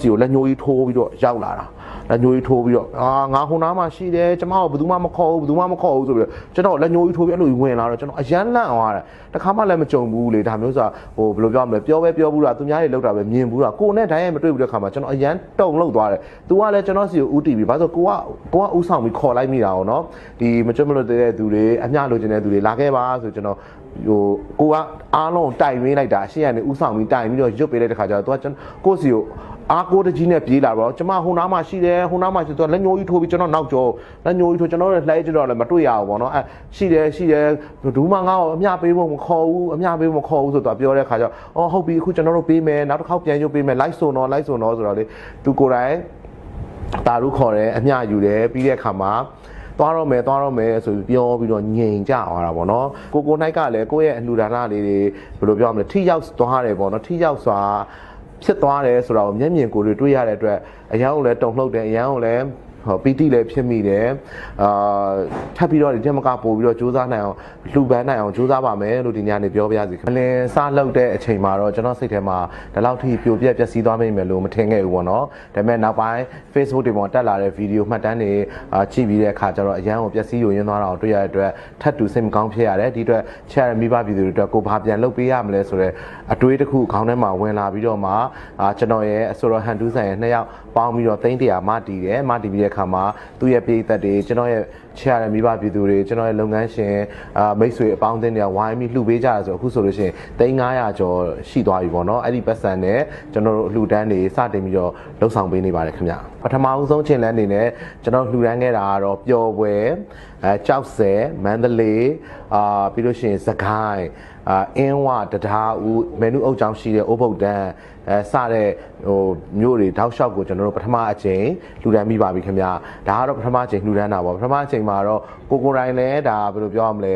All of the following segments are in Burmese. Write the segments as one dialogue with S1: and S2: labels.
S1: စီကိုလက်ညှိုးကြီးထိုးပြီးတော့ရောက်လာတာလက်ညှိုးကြီးထိုးပြီးတော့အာငါဟိုနားမှာရှိတယ်ကျမကိုဘယ်သူမှမခေါ်ဘူးဘယ်သူမှမခေါ်ဘူးဆိုပြီးတော့ကျွန်တော်လက်ညှိုးကြီးထိုးပြီးအဲ့လိုဝင်လာတော့ကျွန်တော်အယမ်းလန့်သွားတယ်တခါမှလည်းမကြုံဘူးလေဒါမျိုးဆိုဟိုဘယ်လိုပြောမလဲပြောပဲပြောဘူးလားသူများတွေလောက်တာပဲမြင်ဘူးလားကိုနဲ့တိုင်းရဲ့မတွေ့ဘူးတဲ့ခါမှာကျွန်တော်အယမ်းတုံလောက်သွားတယ်သူကလည်းကျွန်တော်စီကိုဦးတီးပြီးဘာလို့ကိုကကိုကဦးဆောင်ပြီးခေါ်လိုက်မိတာအောင်နော်ဒီမကြွမလို့တဲ့သူတွေအမျှလိုချင်တဲ့သူတွေလာခဲ့ပါဆိုကျွန်တော်ဟိုကိုကအားလုံးတိုင်ရင်းလိုက်တာအရှေ့ကနေဥဆောင်ပြီးတိုင်ပြီးတော့ရွတ်ပေးလိုက်တဲ့ခါကျတော့ तू ကကိုစီကို အားကိုတကြီးနဲ့ပြေးလာတော့ကျမဟိုနားမှာရှိတယ်ဟိုနားမှာရှိတော့လက်ညှိုးကြီးထိုးပြီးကျွန်တော်နောက်ကျော်လက်ညှိုးကြီးထိုးကျွန်တော်လည်းလှဲကြည့်တော့လည်းမတွေ့ရဘူးပေါ့နော်အဲရှိတယ်ရှိတယ်ဒူးမငါ့ကိုအမျှပေးဖို့မခေါ်ဘူးအမျှပေးဖို့မခေါ်ဘူးဆိုတော့ပြောတဲ့ခါကျတော့အော်ဟုတ်ပြီအခုကျွန်တော်တို့ပေးမယ်နောက်တစ်ခေါက်ပြန်ရုပ်ပေးမယ် live ဆိုတော့ live ဆိုတော့ဆိုတော့လေသူကိုယ်တိုင်တာရုခေါ်တယ်အမျှယူတယ်ပြီးတဲ့အခါမှာသွားတော့မယ်သွားတော့မယ်ဆိုပြီးပြောပြီးတော့ငြိမ်ကြသွားတာပေါ့နော်ကိုကိုနိုင်ကလည်းကိုယ့်ရဲ့အလှူဒါနလေးတွေဘယ်လိုပြောမလဲထိရောက်သွားတယ်ပေါ့နော်ထိရောက်စွာ ဖြစ်သွားတယ်ဆိုတော့မျက်မြင်ကိုယ်တွေတွေ့ရတဲ့အတွက်အရန်ကိုလည်းတုံ့လှုပ်တယ်အရန်ကိုလည်း ဟောပီတိလည်းဖြစ်မိတယ်အာထပ်ပြီးတော့ဒီတက်မကပို့ပြီးတော့စူးစမ်းနိုင်အောင်လှူပန်းနိုင်အောင်စူးစမ်းပါမယ်လို့ဒီညနေပြောပြရစီမလင်စလောက်တဲ့အချိန်မှာတော့ကျွန်တော်စိတ်ထဲမှာဒီလောက်ထိပြိုပြက်ပျက်စီးသွားမိမယ်လို့မထင်ခဲ့ဘူးပေါ့နော်ဒါပေမဲ့နောက်ပိုင်း Facebook တွေပေါ်တက်လာတဲ့ဗီဒီယိုမှတ်တမ်းတွေအာကြည့်ပြီးတဲ့အခါကျတော့အရန်ကိုပျက်စီးယိုယွင်းသွားတာကိုတွေ့ရတဲ့အတွက်ထပ်တူစိတ်မကောင်းဖြစ်ရတယ်ဒီအတွက်ချရမိဘပြည်သူတွေအတွက်ကိုဘာပြန်လုပ်ပေးရမလဲဆိုတော့အတွေးတစ်ခုခေါင်းထဲမှာဝင်လာပြီးတော့မှအာကျွန်တော်ရဲ့အဆိုတော်ဟန်တူးဆန်ရဲ့နှစ်ယောက်ပေါင်းပြီးတော့သိန်းတရာမတီးတယ်မတီးပြီးတဲ့အခါမှာသူ့ရဲ့ပြည်သက်တွေကျွန်တော်ရဲ့ချရတဲ့မိဘပြည်သူတွေကျွန်တော်ရဲ့လုပ်ငန်းရှင်အာမိတ်ဆွေအပေါင်းအသင်းတွေကဝိုင်းပြီးလှူပေးကြတာဆိုအခုဆိုလို့ရှိရင်သိန်း900ကျော်ရှိသွားပြီပေါ့နော်အဲ့ဒီပတ်စံနဲ့ကျွန်တော်တို့လှူဒန်းတွေစတင်ပြီးတော့လှုပ်ဆောင်ပေးနေပါတယ်ခင်ဗျပထမအဆုံးချင်းလန်းအနေနဲ့ကျွန်တော်လှူဒန်းခဲ့တာကတော့ပျော်ပွဲအဲကြောက်စဲမန္တလေးအာပြီးလို့ရှိရင်စကိုင်းအာအင်းဝတဒါဦးမန်နုအုပ်ချောင်းရှိတဲ့အိုးဘုတ်တန်းအဲစတဲ့ဟိုမြို့တွေတောက်လျှောက်ကိုကျွန်တော်တို့ပထမအချိန်လှူဒန်းမိပါပြီခင်ဗျာဒါကတော့ပထမအချိန်လှူဒန်းတာပေါ့ပထမအချိန်မှာတော့ကိုကိုတိုင်းလည်းဒါဘယ်လိုပြောရမလဲ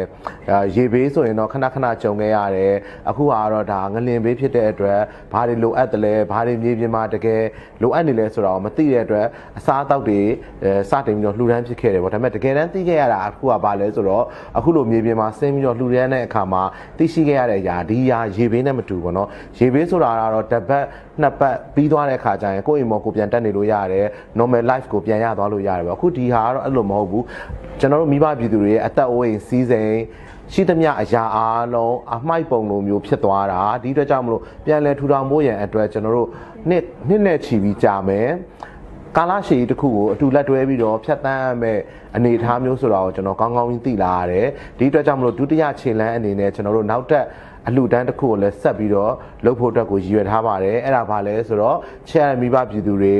S1: အာရေဘေးဆိုရင်တော့ခဏခဏကြုံခဲ့ရတယ်အခုကတော့ဒါငလင်ဘေးဖြစ်တဲ့အတွက်ဘာတွေလိုအပ်တယ်လဲဘာတွေမြေပြင်မှာတကယ်လိုအပ်နေလဲဆိုတာကိုမသိတဲ့အတွက်အစားအသောက်တွေအဲစတင်ပြီးတော့လှူဒန်းဖြစ်ခဲ့တယ်ပေါ့ဒါပေမဲ့တကယ်တမ်းသိခဲ့ရတာအခုကဘာလဲဆိုတော့အခုလိုမြေပြင်မှာဆင်းပြီးတော့လှူဒန်းတဲ့အခါမှာသိရှိခဲ့ရတဲ့အရာဒီအရာရေဘေးနဲ့မတူဘူးเนาะရေဘေးဆိုတာကတော့တစ်ပတ်နှစ်ပတ်ပြီးသွားတဲ့အခါကျရင်ကိုယ့်အိမ်မော်ကိုပြန်တက်နေလို့ရတယ် normal life ကိုပြန်ရသွားလို့ရတယ်ပေါ့အခုဒီဟာကတော့အဲ့လိုမဟုတ်ဘူး ကျွန်တော်တို့မိဘပြည်သူတွေရဲ့အသက်အိုးအိမ်စီးစိမ်ရှိသမျှအရာအားလုံးအမိုက်ပုံလိုမျိုးဖြစ်သွားတာဒီအတွက်ကြောင့်မလို့ပြန်လဲထူထောင်ဖို့ရန်အတွက်ကျွန်တော်တို့နှစ်နှစ်နဲ့ချီပြီးကြာမယ်ကာလရှည်တစ်ခုကိုအတူလက်တွဲပြီးတော့ဖြတ်တန်းရမယ်အနေအထားမျိုးဆိုတာကိုကျွန်တော်ကောင်းကောင်းကြီးသိလာရတယ်ဒီအတွက်ကြောင့်မလို့ဒုတိယခြေလမ်းအနေနဲ့ကျွန်တော်တို့နောက်တက်အလှတန်းတစ်ခုကိုလည်းဆက်ပြီးတော့လုပ်ဖို့အတွက်ကိုရည်ရွယ်ထားပါတယ်အဲ့ဒါဘာလဲဆိုတော့ချဲရမိဘပြည်သူတွေ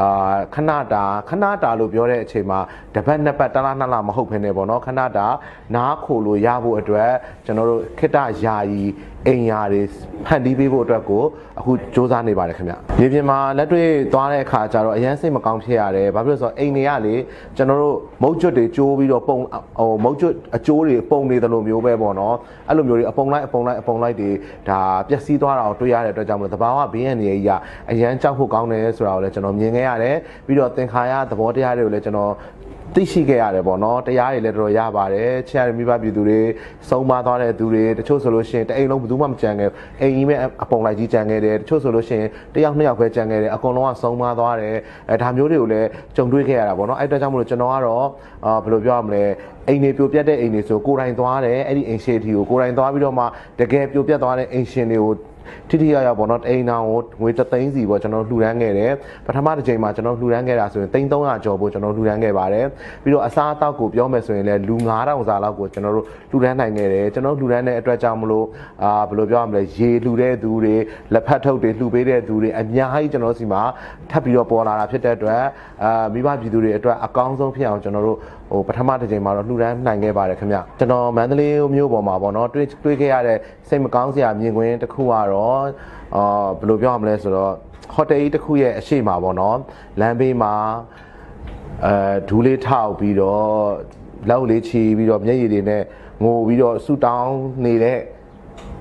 S1: အာခဏတာခဏတာလို့ပြောတဲ့အချိန်မှာတပတ်နှစ်ပတ်တလားနှစ်လားမဟုတ်ဘဲနဲ့ပေါ့နော်ခဏတာနားခိုလို့ရဖို့အတွက်ကျွန်တော်တို့ခိတ္တယာယီအိမ်ယာတွေဖန်တီးပေးဖို့အတွက်ကိုအခုစ조사နေပါတယ်ခင်ဗျ။မြေပြင်မှာလက်တွေ့သွားတဲ့အခါကျတော့အရန်စိတ်မကောင်းဖြစ်ရတယ်။ဘာဖြစ်လို့လဲဆိုတော့အိမ်တွေကလေကျွန်တော်တို့မုတ်ကျွတ်တွေကျိုးပြီးတော့ပုံဟိုမုတ်ကျွတ်အကျိုးတွေပုံနေတယ်လို့မျိုးပဲပေါ့နော်။အဲ့လိုမျိုးတွေအပုံလိုက်အပုံလိုက်အပုံလိုက်တွေဒါပျက်စီးသွားတာကိုတွေ့ရတဲ့အတွက်ကြောင့်မလို့တဘာဝဘေးရန်တွေကြီးကအရန်ကြောက်ဖို့ကောင်းတယ်ဆိုတာကိုလည်းကျွန်တော်မြင်ခဲ့ရတယ်။ပြီးတော့သင်္ခါရသဘောတရားတွေကိုလည်းကျွန်တော်သိရှိခဲ့ရတယ်ပေါ့နော်တရားတွေလည်းတော်တော်ရပါတယ်ချစ်ရတဲ့မိဘပြည်သူတွေဆုံးမသွားတဲ့သူတွေတချို့ဆိုလို့ရှိရင်တအိမ်လုံးဘယ်သူမှမကြံခဲ့အိမ်ကြီးမဲ့အပုံလိုက်ကြီးကြံခဲ့တယ်တချို့ဆိုလို့ရှိရင်တယောက်နှစ်ယောက်ပဲကြံခဲ့တယ်အကုန်လုံးကဆုံးမသွားတယ်အဲဒါမျိုးတွေကိုလည်းကြုံတွေ့ခဲ့ရတာပေါ့နော်အဲ့တကြောင့်မလို့ကျွန်တော်ကတော့အာဘယ်လိုပြောရမလဲအိမ်တွေပြိုပြက်တဲ့အိမ်တွေဆိုကိုယ်တိုင်သွားတယ်အဲ့ဒီအိမ်ရှေ့ထီကိုကိုယ်တိုင်သွားပြီးတော့မှတကယ်ပြိုပြက်သွားတဲ့အိမ်ရှင်တွေကို ထိထိရောက်ရောက်ပေါ့နော်အိမ်တော်ကိုငွေ3သိန်းစီပေါ့ကျွန်တော်လှူဒန်းခဲ့တယ်ပထမတစ်ချိန်မှာကျွန်တော်လှူဒန်းခဲ့တာဆိုရင်3300ကျော်ပို့ကျွန်တော်လှူဒန်းခဲ့ပါတယ်ပြီးတော့အစားအသောက်ကိုပြောမယ်ဆိုရင်လည်းလူ9000စာလောက်ကိုကျွန်တော်တို့လှူဒန်းနိုင်ခဲ့တယ်ကျွန်တော်လှူဒန်းတဲ့အတွက်ကြောင့်မလို့အာဘယ်လိုပြောရမလဲရေလှူတဲ့သူတွေလက်ဖက်ထုတ်တွေလှူပေးတဲ့သူတွေအများကြီးကျွန်တော်စီမှာထပ်ပြီးတော့ပေါ်လာတာဖြစ်တဲ့အတွက်အာမိဘပြည်သူတွေအတွက်အကောင်းဆုံးဖြစ်အောင်ကျွန်တော်တို့ ဟိုပထမတစ်ချိန်မှာတော့လှူဒန်းနိုင်ခဲ့ပါတယ်ခင်ဗျကျွန်တော်မန္တလေးမြို့ပေါ်မှာပေါ့နော်တွေ့တွေ့ခဲ့ရတဲ့စိတ်မကောင်းစရာမြင်ကွင်းတစ်ခုကတော့အာဘယ်လိုပြောရမလဲဆိုတော့ဟိုတယ်ကြီးတစ်ခုရဲ့အရှိမပေါ့နော်လမ်းဘေးမှာအဲဒူးလေးထောက်ပြီးတော့လောက်လေးချီပြီးတော့မျက်ရည်တွေနဲ့ငိုပြီးတော့ဆူတောင်းနေတဲ့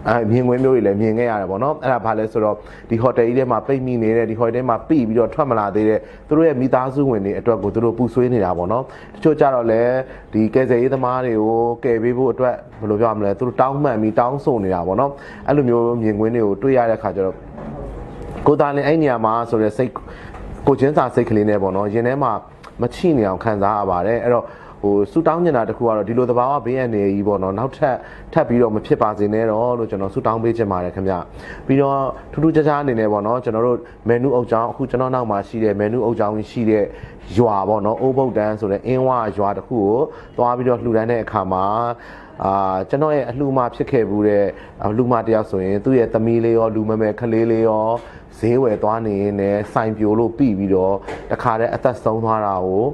S1: အဲမြင်ကွင်းမျိုးတွေလည်းမြင်ခဲ့ရတယ်ပေါ့နော်အဲ့ဒါဘာလဲဆိုတော့ဒီဟိုတယ်ကြီးထဲမှာပိတ်မိနေတဲ့ဒီဟိုတယ်ထဲမှာပြိပြီးတော့ထွက်မလာသေးတဲ့သူတို့ရဲ့မိသားစုဝင်တွေအတွက်ကိုသူတို့ပူဆွေးနေတာပေါ့နော်တချို့ကြတော့လည်းဒီကယ်ဆယ်ရေးသမားတွေကိုကယ်ပေးဖို့အတွက်ဘယ်လိုပြောရမလဲသူတို့တောင်းမှန်ပြီးတောင်းဆိုနေတာပေါ့နော်အဲ့လိုမျိုးမြင်ကွင်းတွေကိုတွေ့ရတဲ့ခါကျတော့ကိုသားလင်အဲ့နေရာမှာဆိုတဲ့စိတ်ကိုချင်းစာစိတ်ကလေးနဲ့ပေါ့နော်ရင်ထဲမှာမချိနေအောင်ခံစားရပါတယ်အဲ့တော့ ဟိုဆူတောင်းနေတာတခုကတော့ဒီလိုသဘာဝဘေးရန်နေကြီးပေါ့နော်နောက်ထပ်ထပ်ပြီးတော့မဖြစ်ပါစေနဲ့တော့လို့ကျွန်တော်ဆူတောင်းပေးချင်ပါတယ်ခင်ဗျပြီးတော့ထူးထူးခြားခြားအနေနဲ့ပေါ့နော်ကျွန်တော်တို့မန်နူအုပ်ချောင်းအခုကျွန်တော်နောက်မှာရှိတဲ့မန်နူအုပ်ချောင်းရှိတဲ့ရွာပေါ့နော်အိုးဘုတ်တန်းဆိုတဲ့အင်းဝရွာတခုကိုသွားပြီးတော့လှူဒန်းတဲ့အခါမှာအာကျွန်တော်ရဲ့အလှူမဖြစ်ခဲ့ဘူးတဲ့အလှူမတယောက်ဆိုရင်သူ့ရဲ့သမီးလေးရောလူမမယ်ခလေးလေးရောဈေးဝယ်သွားနေရင်လည်းစိုင်ပြိုလို့ပြီးပြီးတော့တခါတည်းအသက်ဆုံးသွားတာကို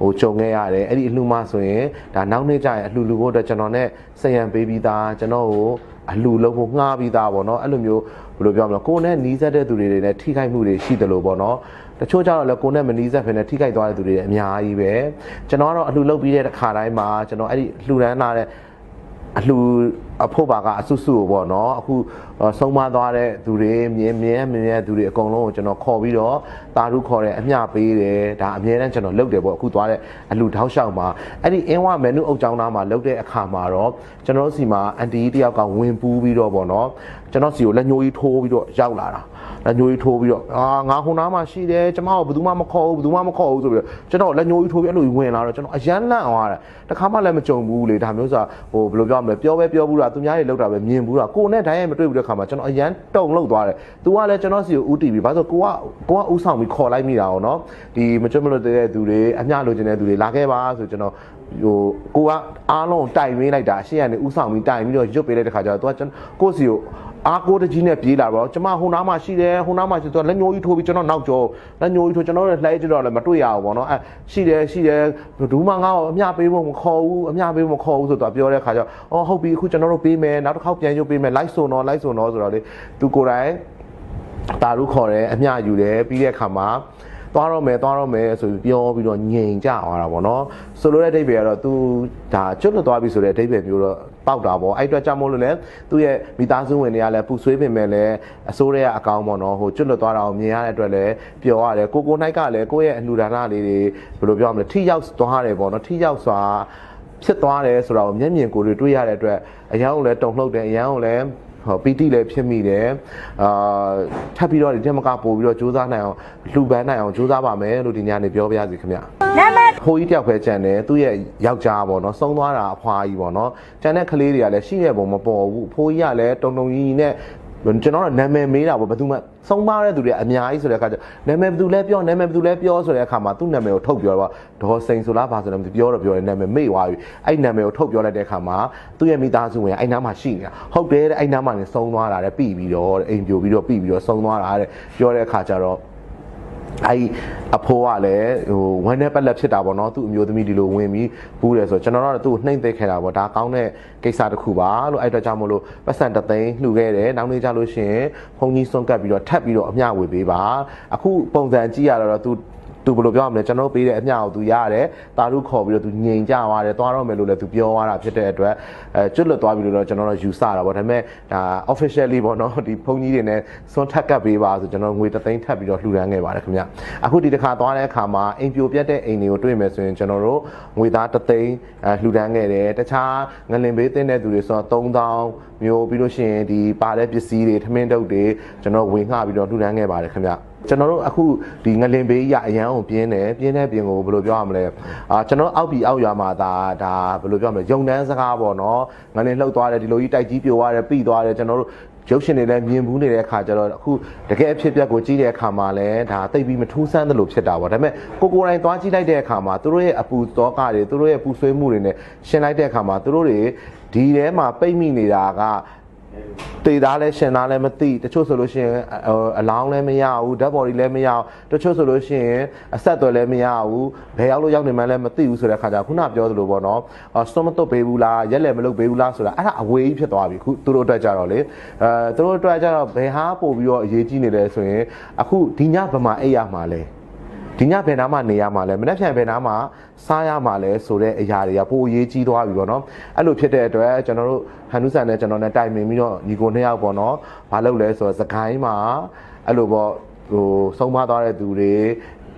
S1: ဟိုကြုံခဲ့ရတယ်အဲ့ဒီအလှူမဆိုရင်ဒါနောက်နေ့ကျရင်အလှူလူဖို့အတွက်ကျွန်တော် ਨੇ စရံပေးပြီးသားကျွန်တော်ကိုအလှူလုံးဖို့ငှားပြီးသားပေါ့နော်အဲ့လိုမျိုးဘယ်လိုပြောမလဲကိုယ်နဲ့နီးစပ်တဲ့သူတွေနဲ့ထိခိုက်မှုတွေရှိတယ်လို့ပေါ့နော်တချို့ကြတော့လည်းကိုယ်နဲ့မနီးစပ်ဖ ೇನೆ ထိခိုက်သွားတဲ့သူတွေအများကြီးပဲကျွန်တော်ကတော့အလှူလုပ်ပြီးတဲ့တစ်ခါတိုင်းမှာကျွန်တော်အဲ့ဒီလှူဒန်းလာတဲ့အလှ အဖို့ပါကအဆုစုကိုပေါ့နော်အခုဆုံးမသွားတဲ့သူတွေမြင်းမြင်းမြင်းမြင်းသူတွေအကုန်လုံးကိုကျွန်တော်ခေါ်ပြီးတော့တာရုခေါ်တယ်အမျှပေးတယ်ဒါအများတန်းကျွန်တော်လုပ်တယ်ပေါ့အခုသွားတဲ့အလှထောက်လျှောက်မှာအဲ့ဒီအင်းဝမန်နူအုပ်ချောင်းသားမှာလုပ်တဲ့အခါမှာတော့ကျွန်တော်စီမှာအန်တီတယောက်ကဝင်ပူးပြီးတော့ပေါ့နော်ကျွန်တော်စီကိုလက်ညှိုးကြီးထိုးပြီးတော့ရောက်လာတာ လက်ညှိုးကြီးထိုးပြီးတော့အာငါခုနားမှာရှိတယ်ကျမကိုဘယ်သူမှမခေါ်ဘူးဘယ်သူမှမခေါ်ဘူးဆိုပြီးတော့ကျွန်တော်လက်ညှိုးကြီးထိုးပြီးအဲ့လိုဝင်လာတော့ကျွန်တော်အရန်လန့်သွားတယ်တခါမှလည်းမကြုံဘူးလေဒါမျိုးဆိုဟိုဘယ်လိုပြောမလဲပြောပဲပြောဘူးတာသူများတွေလောက်တာပဲမြင်ဘူးတာကိုနဲ့တိုင်းရိုက်မတွေ့ဘူးတဲ့ခါမှာကျွန်တော်အရန်တုံလောက်သွားတယ်သူကလည်းကျွန်တော်စီကိုဦးတီပြီးဘာလို့ကိုကကိုကဥဆောင်ပြီးခေါ်လိုက်မိတာ哦နော်ဒီမကျွတ်မလွတ်တဲ့သူတွေအမျှလိုချင်တဲ့သူတွေလာခဲ့ပါဆိုကျွန်တော်ဟိုကိုကအားလုံးတိုင်ရင်းလိုက်တာအရှိရနေဥဆောင်ပြီးတိုင်ပြီးတော့ရွတ်ပေးလိုက်တဲ့ခါကျတော့သူကကျွန်တော်ကိုစီကို အားကိုတကြီးနဲ့ပြေးလာတော့ကျမဟိုနားမှာရှိတယ်ဟိုနားမှာရှိတော့လက်ညှိုးကြီးထိုးပြီးကျွန်တော်နောက်ကျော်လက်ညှိုးကြီးထိုးကျွန်တော်လည်းလှဲကြတော့လည်းမတွေ့ရဘူးပေါ့နော်အဲရှိတယ်ရှိတယ်ဒူးမငါ့ကိုအမျှပေးဖို့မခေါ်ဘူးအမျှပေးဖို့မခေါ်ဘူးဆိုတော့ပြောတဲ့ခါကျတော့အော်ဟုတ်ပြီအခုကျွန်တော်တို့ပေးမယ်နောက်တစ်ခေါက်ပြန်ရုပ်ပေးမယ် live ဆိုတော့ live ဆိုတော့ဆိုတော့လေသူကိုယ်တိုင်တာရုခေါ်တယ်အမျှယူတယ်ပြီးတဲ့အခါမှာသွားတော့မယ်သွားတော့မယ်ဆိုပြီးပြောပြီးတော့ငြိမ်ကြသွားတာပေါ့နော်ဆိုလိုတဲ့အဓိပ္ပာယ်ကတော့ तू ဒါကျွတ်လွတ်သွားပြီဆိုတဲ့အဓိပ္ပာယ်မျိုးတော့ ပေါက်တာပေါ့အဲ့အတွက်ကြောင့်မို့လို့လဲသူ့ရဲ့မိသားစုဝင်တွေကလည်းပူဆွေးပင်မဲ့လည်းအစိုးရအကောင်းပေါ့နော်ဟိုကျွတ်လွတ်သွားတာကိုမြင်ရတဲ့အတွက်လည်းပျော်ရတယ်ကိုကိုနိုင်ကလည်းကိုယ့်ရဲ့အလှူဒါနလေးတွေဘယ်လိုပြောမလဲထိရောက်သွားတယ်ပေါ့နော်ထိရောက်စွာဖြစ်သွားတယ်ဆိုတော့မျက်မြင်ကိုယ်တွေတွေ့ရတဲ့အတွက်အရန်ကိုလည်းတုံလှုပ်တယ်အရန်ကိုလည်းဟော ပီတိလည်းဖြစ်မိတယ်အာထပ်ပြီးတော့ဒီတက်မကပို့ပြီးတော့စူးစမ်းနိုင်အောင်လှူပန်းနိုင်အောင်စူးစမ်းပါမယ်လို့ဒီညနေပြောပြရစီခင်ဗျ
S2: နံပါတ်
S1: ဖိုးကြီးတယောက်ပဲကြံတယ်သူ့ရဲ့ယောက်ျားပေါ့နော်ဆုံးသွားတာအဖွာကြီးပေါ့နော်ကြံတဲ့ကလေးတွေကလည်းရှိရပုံမပေါ်ဘူးဖိုးကြီးကလည်းတုံတုံကြီးကြီးနဲ့ ကျွန်တော်ကနာမည်မေးတာပေါ့ဘယ်သူမှဆုံးပါတဲ့သူတွေအများကြီးဆိုတဲ့အခါကျနာမည်ဘယ်သူလဲပြောနာမည်ဘယ်သူလဲပြောဆိုတဲ့အခါမှာသူ့နာမည်ကိုထုတ်ပြောတော့ဒေါ်စိန်ဆိုလားဘာဆိုလဲမသိပြောတော့ပြောတယ်နာမည်မေ့သွားပြီအဲ့နာမည်ကိုထုတ်ပြောလိုက်တဲ့အခါမှာသူ့ရဲ့မိသားစုဝင်အဲ့နားမှာရှိနေတာဟုတ်တယ်တဲ့အဲ့နားမှာနေဆုံးသွားတာတဲ့ပြီးပြီးတော့အိမ်ပြိုပြီးတော့ပြီးပြီးတော့ဆုံးသွားတာတဲ့ပြောတဲ့အခါကျတော့ အဲ့အဖိုးကလည်းဟိုဝမ်းနဲ့ပက်လက်ဖြစ်တာပေါ့နော်သူ့အမျိုးသမီးဒီလိုဝင်ပြီးဘူးတယ်ဆိုတော့ကျွန်တော်တို့ကသူ့ကိုနှိမ့်သိခဲ့တာပေါ့ဒါကောင်းတဲ့ကိစ္စတစ်ခုပါလို့အဲ့အတွက်ကြောင့်မလို့ပတ်စံတသိန်းလှူခဲ့တယ်နောက်နေ့ကျလို့ရှိရင်ဘုံကြီးစွန့်ကပ်ပြီးတော့ထပ်ပြီးတော့အမျှဝေပေးပါအခုပုံစံကြည့်ရတော့သူ သူဘယ်လိုပြောရမလဲကျွန်တော်ပေးတဲ့အမျှကိုသူရတယ်တာရုခေါ်ပြီးတော့သူငြိမ်ကြသွားတယ်သွားတော့မယ်လို့လည်းသူပြောသွားတာဖြစ်တဲ့အတွက်အဲကျွတ်လွတ်သွားပြီလို့တော့ကျွန်တော်တို့ယူဆတာပေါ့ဒါပေမဲ့ဒါ officially ပေါ့နော်ဒီဘုန်းကြီးတွေနဲ့စွန့်ထပ်ကပ်ပေးပါဆိုကျွန်တော်ငွေတသိန်းထပ်ပြီးတော့လှူဒန်းခဲ့ပါတယ်ခင်ဗျအခုဒီတစ်ခါသွားတဲ့အခါမှာအိမ်ပြိုပြတ်တဲ့အိမ်တွေကိုတွေ့မယ်ဆိုရင်ကျွန်တော်တို့ငွေသားတသိန်းအဲလှူဒန်းခဲ့တယ်တခြားငလင်ဘေးတင်တဲ့သူတွေဆိုတော့3000မျိုးပြီးလို့ရှိရင်ဒီပါတဲ့ပစ္စည်းတွေထမင်းတုပ်တွေကျွန်တော်ဝင်ငှပြီးတော့လှူဒန်းခဲ့ပါတယ်ခင်ဗျ ကျွန်တော်တို့အခုဒီငလင်ဘေးရအရန်ကိုပြင်းတယ်ပြင်းတဲ့ပြင်ကိုဘယ်လိုပြောရမလဲအာကျွန်တော်အောက်ပြီးအောက်ရွာမှာဒါဒါဘယ်လိုပြောမလဲယုံတန်းစကားပေါ့နော်ငလင်လှုပ်သွားတယ်ဒီလိုကြီးတိုက်ကြီးပြိုသွားတယ်ပြီးသွားတယ်ကျွန်တော်တို့ရုပ်ရှင်တွေလည်းမြင်ဘူးနေတဲ့အခါကျတော့အခုတကယ်အဖြစ်အပျက်ကိုကြည့်တဲ့အခါမှာလည်းဒါတိတ်ပြီးမထူးဆန်းသလိုဖြစ်တာပေါ့ဒါပေမဲ့ကိုကိုယ်တိုင်သွားကြည့်လိုက်တဲ့အခါမှာသူတို့ရဲ့အပူသောကတွေသူတို့ရဲ့ပူဆွေးမှုတွေနဲ့ရှင်းလိုက်တဲ့အခါမှာသူတို့တွေဒီထဲမှာပိတ်မိနေတာက တေသားလဲရှင်သားလဲမသိတချို့ဆိုလို့ရှိရင်ဟိုအလောင်းလဲမရဘူးဓာတ်ဘော်ဒီလဲမရဘူးတချို့ဆိုလို့ရှိရင်အဆက်အသွယ်လဲမရဘူးဘယ်ရောက်လို့ရောက်နေမှန်းလဲမသိဘူးဆိုတဲ့ခါကျခုနပြောသလိုပေါ့နော်အစမတုတ်ပေးဘူးလားရက်လည်းမလုပ်ပေးဘူးလားဆိုတာအဲ့ဒါအဝေးကြီးဖြစ်သွားပြီခုသူတို့အတွက်ကြတော့လေအဲသူတို့အတွက်ကြတော့ဘယ်ဟာပို့ပြီးတော့အရေးကြီးနေလဲဆိုရင်အခုဒီညဗမာအိတ်ရမှာလဲ ဒီညဘယ်နားမှနေရမှာလဲမနေ့ပြန်ဘယ်နားမှစားရမှာလဲဆိုတဲ့အရာတွေကပိုအရေးကြီးသွားပြီပေါ့နော်အဲ့လိုဖြစ်တဲ့အတွက်ကျွန်တော်တို့ဟန်နုဆန်နဲ့ကျွန်တော်နဲ့တိုင်ပင်ပြီးတော့ညီကိုနှစ်ယောက်ပေါ့နော်ဘာလုပ်လဲဆိုတော့စကိုင်းမှာအဲ့လိုပေါ့ဟိုဆုံးမသွားတဲ့သူတွေ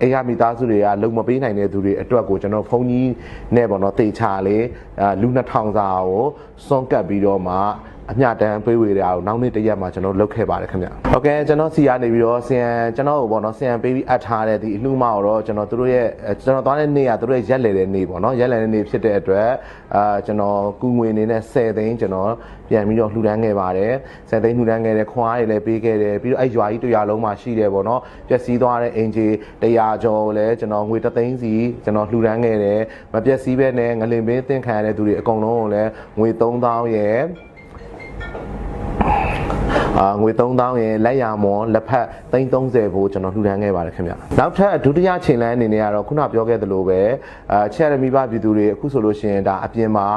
S1: အိမ်ရမိသားစုတွေကလုံမပေးနိုင်တဲ့သူတွေအတွက်ကိုကျွန်တော်ဖုန်းကြီးနဲ့ပေါ့နော်တေချာလေးအာလူ2000စာကိုစွန့်ကပ်ပြီးတော့မှ အမျှတန်းပေးဝေတာကိုနောက်နေ့တစ်ရက်မှာကျွန်တော်လုပ်ခဲ့ပါတယ်ခင်ဗျဟုတ်ကဲ့ကျွန်တော်စီကနေပြီးတော့ဆီယန်ကျွန်တော်ကိုပေါ့နော်ဆီယန်ပေးပြီးအပ်ထားတဲ့ဒီအလှူမကိုတော့ကျွန်တော်တို့ရဲ့ကျွန်တော်သွားတဲ့နေ့ကတို့ရဲ့ရက်လေတဲ့နေ့ပေါ့နော်ရက်လေတဲ့နေ့ဖြစ်တဲ့အတွက်အာကျွန်တော်ကူငွေအနေနဲ့10သိန်းကျွန်တော်ပြန်ပြီးတော့လှူဒန်းခဲ့ပါတယ်10သိန်းလှူဒန်းခဲ့တယ်ခွန်အားတွေလည်းပေးခဲ့တယ်ပြီးတော့အဲ့ရွာကြီးတရားလုံးမှာရှိတယ်ပေါ့နော်ပျက်စီးသွားတဲ့အင်ဂျီ100ကျော်လည်းကျွန်တော်ငွေ3သိန်းစီကျွန်တော်လှူဒန်းခဲ့တယ်မပျက်စီးပဲနဲ့ငလင်ပင်းသင်ခံရတဲ့သူတွေအကုန်လုံးကိုလည်းငွေ3000ရယ် အာငွေ3000ရယ်လက်ရမွန်လက်ဖက်330ကိုကျွန်တော်လှူဒန်းခဲ့ပါတယ်ခင်ဗျနောက်ထပ်ဒုတိယချိန်လန်းအနေနဲ့ကတော့ခုနပြောခဲ့သလိုပဲအာချက်ရမိဘပြည်သူတွေအခုဆိုလို့ရှိရင်ဒါအပြင်မှာ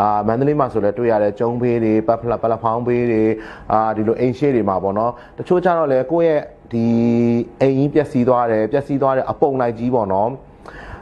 S1: အာမန္တလေးမှာဆိုလည်းတွေ့ရတဲ့ကျုံဘေးတွေပတ်ဖလာပလဖောင်းဘေးတွေအာဒီလိုအိမ်ရှိတွေမှာပေါ့နော်တချို့ကျတော့လေကိုယ့်ရဲ့ဒီအိမ်ကြီးပျက်စီးသွားတယ်ပျက်စီးသွားတဲ့အပုံလိုက်ကြီးပေါ့နော်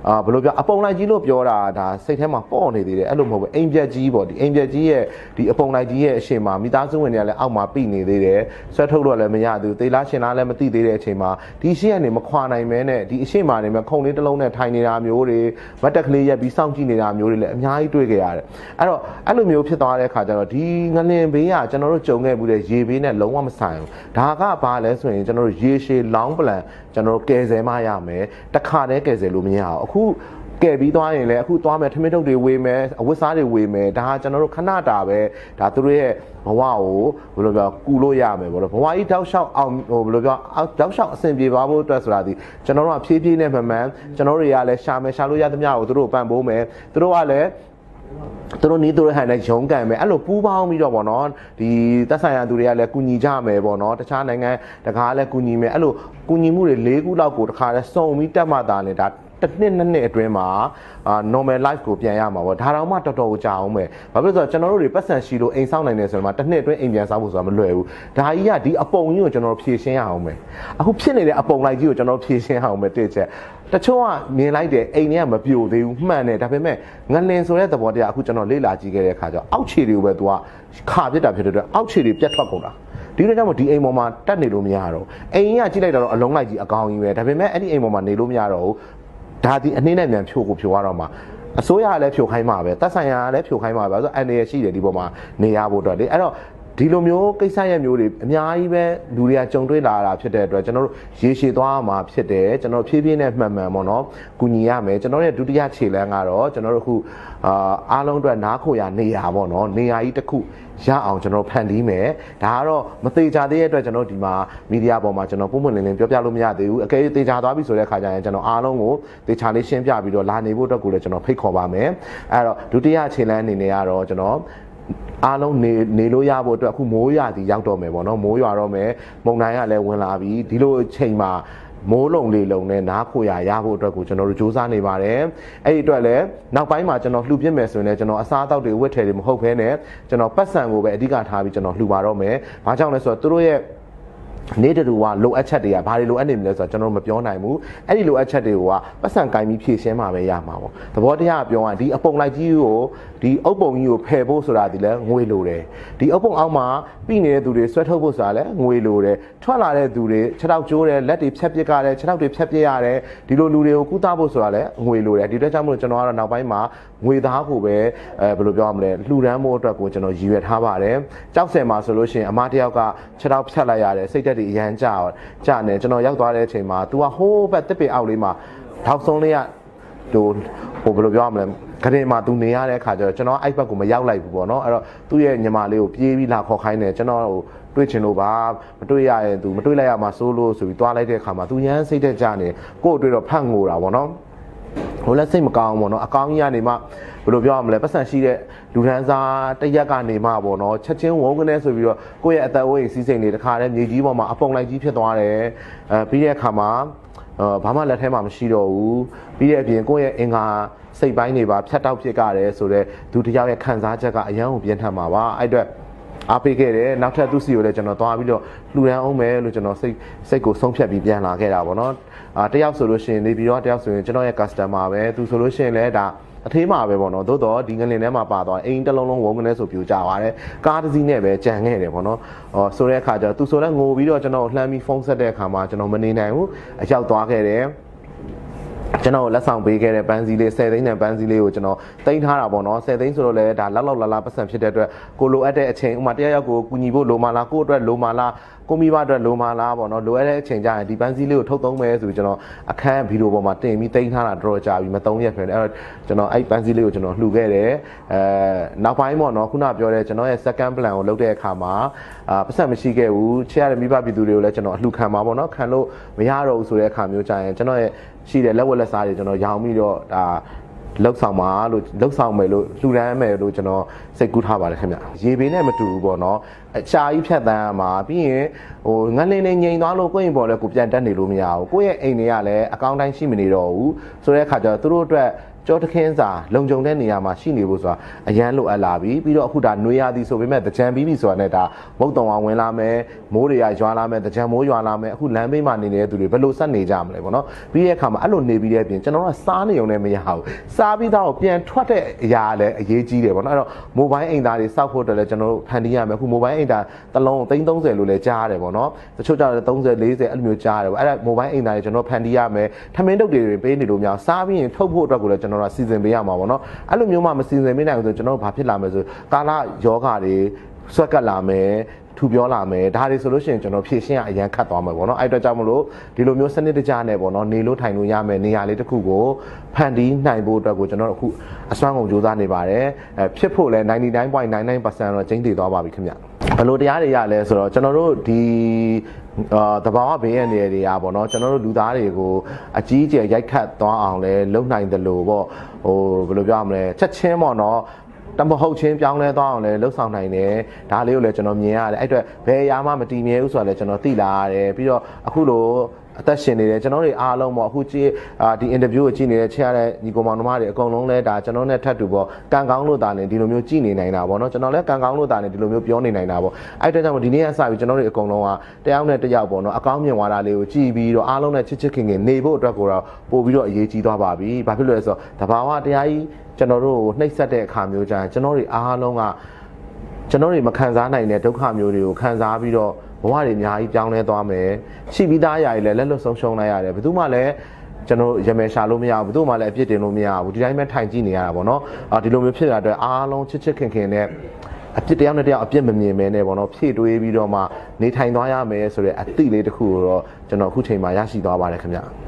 S1: အာဘယ်လိုပြောအပုံလိုက်ကြီးလို့ပြောတာဒါစိတ်ထဲမှာပေါ့နေသေးတယ်အဲ့လိုမဟုတ်ဘူးအိမ်ပြက်ကြီးပေါ့ဒီအိမ်ပြက်ကြီးရဲ့ဒီအပုံလိုက်ကြီးရဲ့အရှိန်မှာမိသားစုဝင်တွေကလည်းအောက်မှာပြိနေသေးတယ်ဆွဲထုတ်တော့လည်းမရသေးဘူးသေလားရှင်လားလည်းမသိသေးတဲ့အချိန်မှာဒီရှေ့ကနေမခွာနိုင်မဲနဲ့ဒီအရှိန်မှာနေမဲ့ခုံလေးတစ်လုံးနဲ့ထိုင်နေတာမျိုးတွေမတ်တက်ကလေးရက်ပြီးစောင့်ကြည့်နေတာမျိုးတွေလည်းအများကြီးတွေ့ကြရတယ်အဲ့တော့အဲ့လိုမျိုးဖြစ်သွားတဲ့အခါကျတော့ဒီငလင်ဘေးကကျွန်တော်တို့ကြုံခဲ့မှုတဲ့ရေဘေးနဲ့လုံးဝမဆိုင်ဘူးဒါကဘာလဲဆိုရင်ကျွန်တော်တို့ရေရှည်လောင်းပလန်ကျွန်တော်တို့ကယ်ဆယ်မှရမယ်တခါတည်းကယ်ဆယ်လို့မရအောင်အခုကဲပြီးသွားရင်လည်းအခုသွားမယ်ထမင်းထုတ်တွေဝေမယ်အဝတ်စားတွေဝေမယ်ဒါကကျွန်တော်တို့ခဏတာပဲဒါသူတို့ရဲ့ဘဝကိုဘယ်လိုပြောကူလို့ရမယ်ဘောလို့ဘဝကြီးတောက်လျှောက်အောင်ဟိုဘယ်လိုပြောတောက်လျှောက်အဆင်ပြေသွားဖို့အတွက်ဆိုတာဒီကျွန်တော်တို့ကဖြည်းဖြည်းနဲ့မှန်မှန်ကျွန်တော်တို့တွေကလည်းရှာမယ်ရှာလို့ရသမျှကိုသူတို့ပံ့ပိုးမယ်သူတို့ကလည်းသူတို့နီးသူတို့ဟန်နဲ့ရုံးကန်မယ်အဲ့လိုပူးပေါင်းပြီးတော့ဗောနော်ဒီသက်ဆိုင်ရာသူတွေကလည်းကူညီကြမယ်ဗောနော်တခြားနိုင်ငံတကားလည်းကူညီမယ်အဲ့လိုကူညီမှုတွေ၄ခုလောက်ကိုတခါလဲစုံပြီးတက်မှတာလေဒါ တစ်နှစ်နှစ်နှစ်အတွင်းမှာအာ normal life ကိုပြန်ရမှာပေါ့ဒါတော့မှတော်တော်ကြာအောင်ပဲဘာဖြစ်လို့ဆိုတော့ကျွန်တော်တို့တွေပတ်စံရှိလို့အိမ်ဆောင်နိုင်တယ်ဆိုတော့မှတစ်နှစ်အတွင်းအိမ်ပြန်စားဖို့ဆိုတာမလွယ်ဘူးဒါကြီးကဒီအပုံကြီးကိုကျွန်တော်ဖြည့်ရှင်းရအောင်ပဲအခုဖြစ်နေတဲ့အပုံလိုက်ကြီးကိုကျွန်တော်ဖြည့်ရှင်းရအောင်ပဲတစ်ချက်တချို့ကမြင်လိုက်တယ်အိမ်တွေကမပြိုသေးဘူးမှန်တယ်ဒါပေမဲ့ငလင်ဆိုတဲ့သဘောတရားအခုကျွန်တော်လေ့လာကြည့်ခဲ့တဲ့အခါကျတော့အောက်ခြေတွေကိုပဲသူကခါပြစ်တာဖြစ်တဲ့အတွက်အောက်ခြေတွေပြတ်ထွက်ကုန်တာဒီလိုကြောင့်မို့ဒီအိမ်ပေါ်မှာတက်နေလို့မရတော့အိမ်ကြီးကကြည့်လိုက်တော့အလုံးလိုက်ကြီးအကောင်ကြီးပဲဒါပေမဲ့အဲ့ဒီအိမ်ပေါ်မှာနေလို့မရတော့ဘူး ဒါဒီအနှင်းနဲ့မြန်ဖြို့ကိုဖြို့ရတော့မှာအစိုးရကလည်းဖြို့ခိုင်းမှာပဲတက်ဆိုင်ရာကလည်းဖြို့ခိုင်းမှာပဲဆိုတော့အန်ရရှိတယ်ဒီပေါ်မှာနေရဖို့အတွက်လေအဲ့တော့ ဒီလိုမျိုးကိစ္စရဲ့မျိုးတွေအများကြီးပဲလူတွေကကြုံတွေ့လာတာဖြစ်တဲ့အတွက်ကျွန်တော်တို့ရေရှည်သွားမှာဖြစ်တယ်ကျွန်တော်ဖြည်းဖြည်းနဲ့မှန်မှန်ပေါ့နော်ကူညီရမယ်ကျွန်တော်ရဲ့ဒုတိယခြေလမ်းကတော့ကျွန်တော်တို့အခုအာအားလုံးအတွက်နားခိုရနေရပေါ့နော်နေရာကြီးတစ်ခုရအောင်ကျွန်တော်ဖန်တီးမယ်ဒါကတော့မသေးချာသေးတဲ့အတွက်ကျွန်တော်ဒီမှာမီဒီယာပေါ်မှာကျွန်တော်ပုံမှန်လင်းလင်းပြောပြလို့မရသေးဘူးအကယ်၍သေချာသွားပြီဆိုတဲ့အခါကျရင်ကျွန်တော်အားလုံးကိုသေချာလေးရှင်းပြပြီးတော့လာနေဖို့အတွက်ကိုလည်းကျွန်တော်ဖိတ်ခေါ်ပါမယ်အဲ့တော့ဒုတိယခြေလမ်းအနေနဲ့ကတော့ကျွန်တော် အားလုံးနေနေလို့ရဖို့အတွက်အခုမိုးရွာသည်ရောက်တော့မယ်ပေါ့နော်မိုးရွာတော့မယ်မုန်တိုင်းကလည်းဝင်လာပြီဒီလိုအချိန်မှာမိုးလုံလေးလုံနဲ့နားခိုရရဖို့အတွက်ကိုကျွန်တော်တို့စူးစမ်းနေပါတယ်အဲ့ဒီအတွက်လည်းနောက်ပိုင်းမှာကျွန်တော်လှူပြစ်မယ်ဆိုရင်လည်းကျွန်တော်အစားအသောက်တွေဝတ်ထည်တွေမဟုတ်ဘဲနဲ့ကျွန်တော်ပတ်စံကိုပဲအဓိကထားပြီးကျွန်တော်လှူပါတော့မယ်ဘာကြောင့်လဲဆိုတော့သူတို့ရဲ့ နေတူကလိုအပ်ချက်တွေကဘာတွေလိုအပ်နေမလဲဆိုတော့ကျွန်တော်မပြောနိုင်ဘူးအဲ့ဒီလိုအပ်ချက်တွေကပတ်စံကင်ပြီးဖြည့်ရှင်းမှာပဲရမှာပေါ့သဘောတရားပြောရင်ဒီအပုံလိုက်ကြီးကိုဒီအုပ်ပုံကြီးကိုဖယ်ဖို့ဆိုတာဒီလဲငွေလိုတယ်ဒီအုပ်ပုံအောက်မှာပြီးနေတဲ့သူတွေဆွဲထုတ်ဖို့ဆိုတာလဲငွေလိုတယ်ထွက်လာတဲ့သူတွေခြေထောက်ကျိုးတယ်လက်တွေဖြတ်ပစ်ကြတယ်ခြေထောက်တွေဖြတ်ပစ်ရတယ်ဒီလိုလူတွေကိုကုသဖို့ဆိုတာလဲငွေလိုတယ်ဒီအတွက်ကြောင့်မလို့ကျွန်တော်ကတော့နောက်ပိုင်းမှာငွေသားကိုပဲအဲဘယ်လိုပြောရမလဲလှူဒန်းဖို့အတွက်ကိုကျွန်တော်ရည်ရွယ်ထားပါတယ်ကြောက်စင်မှာဆိုလို့ရှိရင်အမတယောက်ကခြေထောက်ဖြတ်လိုက်ရတယ်စိတ်သက်တွေအရန်ကြာကြာနေကျွန်တော်ရောက်သွားတဲ့အချိန်မှာ तू ကဟိုးဘက်တစ်ပေအောက်လေးမှာထောက်ဆုံးလေးကဟိုဟိုဘယ်လိုပြောရမလဲခရင်မှာသူနေရတဲ့အခါကျတော့ကျွန်တော်အဲ့ဘက်ကိုမရောက်လိုက်ဘူးပေါ့နော်အဲ့တော့သူ့ရဲ့ညီမလေးကိုပြေးပြီးလာခေါ်ခိုင်းတယ်ကျွန်တော်ဟိုတွေ့ချင်လို့ပါမတွေ့ရရင်သူမတွေ့လိုက်ရမှာစိုးလို့ဆိုပြီးတွားလိုက်တဲ့အခါမှာသူရမ်းစိတ်သက်ကြနေကို့အတွေ့တော့ဖတ်ငိုတာပေါ့နော်ဟိုလည်းစိတ်မကောင်းဘူးပေါ့နော်အကောင်းကြီးကနေမှ ဘယ်လိုပြောရမလဲပတ်စံရှိတဲ့လူထမ်းစားတရက်ကနေမှပေါ့နော်ချက်ချင်းဝုန်းကနေဆိုပြီးတော့ကိုယ့်ရဲ့အသက်အိုးအိမ်စီးစိမ်တွေတခါတည်းမြေကြီးပေါ်မှာအပုံလိုက်ကြီးဖြစ်သွားတယ်အဲပြီးတဲ့အခါမှာအာဘာမှလက်ထဲမှာမရှိတော့ဘူးပြီးတဲ့အပြင်ကိုယ့်ရဲ့အင်္ဂါစိတ်ပိုင်းတွေပါဖြတ်တောက်ဖြစ်ကြတယ်ဆိုတော့သူတယောက်ရဲ့ခံစားချက်ကအယံကိုပြင်းထန်မှာပါအဲ့အတွက်အားပေးခဲ့တယ်နောက်ထပ်သူ့စီကိုလည်းကျွန်တော်သွားပြီးတော့လှူဒန်းအောင်မယ်လို့ကျွန်တော်စိတ်စိတ်ကိုဆုံးဖြတ်ပြီးပြန်လာခဲ့တာပေါ့နော်အာတယောက်ဆိုလို့ရှိရင်နေပြီးတော့တယောက်ဆိုရင်ကျွန်တော်ရဲ့ customer ပဲသူဆိုလို့ရှိရင်လည်းဒါ အသေးမှာပဲပေါ့နော်သို့တော့ဒီငလင်ထဲမှာပါသွားအိမ်တစ်လုံးလုံးဝုန်းကနေဆိုပြူကြသွားတယ်ကားတစ်စီးနဲ့ပဲကြံခဲ့တယ်ပေါ့နော်ဟောဆိုတဲ့အခါကျတော့သူဆိုလည်းငိုပြီးတော့ကျွန်တော်လှမ်းပြီးဖုန်းဆက်တဲ့အခါမှာကျွန်တော်မနေနိုင်ဘူးအရောက်သွားခဲ့တယ်ကျွန်တော်လက်ဆောင်ပေးခဲ့တဲ့ပန်းစည်းလေး10သိန်းနဲ့ပန်းစည်းလေးကိုကျွန်တော်တင်ထားတာပေါ့နော်10သိန်းဆိုတော့လည်းဒါလောက်လောက်လာလာပတ်စံဖြစ်တဲ့အတွက်ကိုလိုအပ်တဲ့အချိန်ဥမာတရားရောက်ကိုကူညီဖို့လိုမလားကိုယ့်အတွက်လိုမလား ကိုမိဘအတွက်လိုမလားပေါ့နော်လိုအပ်တဲ့အချိန်ကျရင်ဒီပန်းစည်းလေးကိုထုတ်သုံးမယ်ဆိုပြီးကျွန်တော်အခန်းဗီဒီယိုပေါ်မှာတင်ပြီးတင်ထားတာတော်တော်ကြာပြီမသုံးရက်ဖြစ်နေအဲ့တော့ကျွန်တော်အဲ့ပန်းစည်းလေးကိုကျွန်တော်လှူခဲ့တယ်အဲနောက်ပိုင်းပေါ့နော်ခုနပြောတဲ့ကျွန်တော်ရဲ့ second plan ကိုလုပ်တဲ့အခါမှာအာပတ်စံမရှိခဲ့ဘူးချစ်ရတဲ့မိဘပြည်သူတွေကိုလည်းကျွန်တော်အလှူခံပါပေါ့နော်ခံလို့မရတော့ဘူးဆိုတဲ့အခါမျိုးကျရင်ကျွန်တော်ရဲ့ရှိတဲ့လက်ဝက်လက်စားတွေကျွန်တော်ရောင်းပြီးတော့ဒါ လောက်ဆောင်ပါလို့လောက်ဆောင်မယ်လို့လှူဒန်းမယ်လို့ကျွန်တော်စိတ်ကူးထားပါတယ်ခင်ဗျရေဘေးနဲ့မတူဘူးပေါ့နော်အရှာကြီးဖြတ်တန်းရမှာပြီးရင်ဟိုငလင်းနေငိန်သွားလို့ကိုယ့်ရင်ပေါ်လဲကိုပြန်တက်နေလို့မရဘူးကိုယ့်ရဲ့အိမ်တွေကလည်းအကောင့်တိုင်းရှိမနေတော့ဘူးဆိုတဲ့အခါကျတော့သူတို့အတွက် ကြောတခင်းစာလုံခြုံတဲ့နေရာမှာရှိနေဖို့ဆိုတာအရန်လိုအပ်လာပြီပြီးတော့အခုဒါနှွေရသည်ဆိုပေမဲ့တကြံပြီးပြီဆိုတာနဲ့ဒါမုတ်တုံအောင်ဝင်လာမယ်မိုးတွေကရွာလာမယ်တကြံမိုးရွာလာမယ်အခုလမ်းဘေးမှာနေတဲ့သူတွေဘယ်လိုဆက်နေကြမလဲပေါ့နော်ပြီးတဲ့အခါမှာအဲ့လိုနေပြီးတဲ့အပြင်ကျွန်တော်ကစားနေုံနဲ့မရဘူးစားပြီးတော့ပြန်ထွက်တဲ့အရာလည်းအရေးကြီးတယ်ပေါ့နော်အဲ့တော့မိုဘိုင်းအိမ်သားတွေစောက်ဖို့အတွက်လည်းကျွန်တော်တို့ဖန်တီးရမယ်အခုမိုဘိုင်းအိမ်သားတစ်လုံး330လို့လည်းကြားရတယ်ပေါ့နော်တချို့ကျတော့30 40အဲ့လိုမျိုးကြားရတယ်ပေါ့အဲ့ဒါမိုဘိုင်းအိမ်သားတွေကျွန်တော်ဖန်တီးရမယ်ထမင်းတုပ်တွေပေးနေလို့မရအောင်စားပြီးရင်ထုတ်ဖို့အတွက်ကိုလည်းကျွန်တော်တို့စီစဉ်ပေးရမှာပေါ့နော်အဲ့လိုမျိုးမှမစီစဉ်ပေးနိုင်ဘူးဆိုကျွန်တော်တို့ဘာဖြစ်လာမလဲဆိုကာလယောဂတွေဆွက်ကပ်လာမယ်ထူပြောလာမယ်ဒါတွေဆိုလို့ရှိရင်ကျွန်တော်ဖြည့်ရှင်းရအရန်ခတ်သွားမှာပေါ့နော်အဲ့အတွက်ကြောင့်မလို့ဒီလိုမျိုးစနစ်တကျနဲ့ပေါ့နော်နေလို့ထိုင်လို့ရမယ်နေရာလေးတစ်ခုကိုဖန်တီးနိုင်ဖို့အတွက်ကိုကျွန်တော်တို့အခုအစွမ်းကုန်ကြိုးစားနေပါတယ်အဲဖြစ်ဖို့လဲ99.99%တော့ကျင်းတည်သွားပါပြီခင်ဗျ ဘယ်လိုတရားတွေရလဲဆိုတော့ကျွန်တော်တို့ဒီအာတဘာဝဘေးရန်တွေတွေကပေါ့နော်ကျွန်တော်တို့လူသားတွေကိုအကြီးအကျယ်ရိုက်ခတ်သွားအောင်လဲလုပ်နိုင်တယ်လို့ပေါ့ဟိုဘယ်လိုပြောရမလဲချက်ချင်းပေါ့နော်တမဟုတ်ချင်းပြောင်းလဲသွားအောင်လဲလှုပ်ဆောင်နိုင်တယ်ဒါလေးကိုလည်းကျွန်တော်မြင်ရတယ်အဲ့အတွက်ဘယ်အရာမှမတည်မြဲဘူးဆိုတာလည်းကျွန်တော်သိလာရတယ်ပြီးတော့အခုလို အသက်ရှင်နေတယ်ကျွန်တော်တွေအားလုံးပေါ့အခုကြည့်အာဒီအင်တာဗျူးကိုကြည့်နေတဲ့ချစ်ရတဲ့ညီကောင်မောင်နှမတွေအကုန်လုံးလဲဒါကျွန်တော်နဲ့ထပ်တူပေါ့ကံကောင်းလို့တာနေဒီလိုမျိုးကြည့်နေနိုင်တာပေါ့နော်ကျွန်တော်လည်းကံကောင်းလို့တာနေဒီလိုမျိုးပြောနေနိုင်တာပေါ့အဲ့အတွက်ကြောင့်ဒီနေ့ကစပြီးကျွန်တော်တွေအကုန်လုံးကတယောက်နဲ့တယောက်ပေါ့နော်အကောင်းမြင်ဝါဒလေးကိုကြည်ပြီးတော့အားလုံးနဲ့ချစ်ချစ်ခင်ခင်နေဖို့အတွက်ကိုတော့ပို့ပြီးတော့အရေးကြီးသွားပါပြီဘာဖြစ်လို့လဲဆိုတော့တဘာဝတရားကြီးကျွန်တော်တို့ကိုနှိပ်စက်တဲ့အခါမျိုးကျရင်ကျွန်တော်တွေအားလုံးက ကျွန်တော်တွေမခံစားနိုင်တဲ့ဒုက္ခမျိုးတွေကိုခံစားပြီးတော့ဘဝတွေအများကြီးပြောင်းလဲသွားမယ်ရှိပြီးသားအရာတွေလည်းလက်လွတ်ဆုံးရှုံးလိုက်ရတယ်ဘယ်သူမှလည်းကျွန်တော်ရမယ်ရှာလို့မရဘူးဘယ်သူမှလည်းအပြစ်တင်လို့မရဘူးဒီတိုင်းပဲထိုင်ကြည့်နေရတာပေါ့နော်အာဒီလိုမျိုးဖြစ်တာအတွက်အားလုံးချစ်ချစ်ခင်ခင်နဲ့အပြစ်တရားနဲ့တရားအပြစ်မမြင်မဲနဲ့ပေါ့နော်ဖြည့်တွေးပြီးတော့မှနေထိုင်သွားရမယ်ဆိုတဲ့အသည့်လေးတစ်ခုကိုတော့ကျွန်တော်အခုချိန်မှာရရှိသွားပါတယ်ခင်ဗျ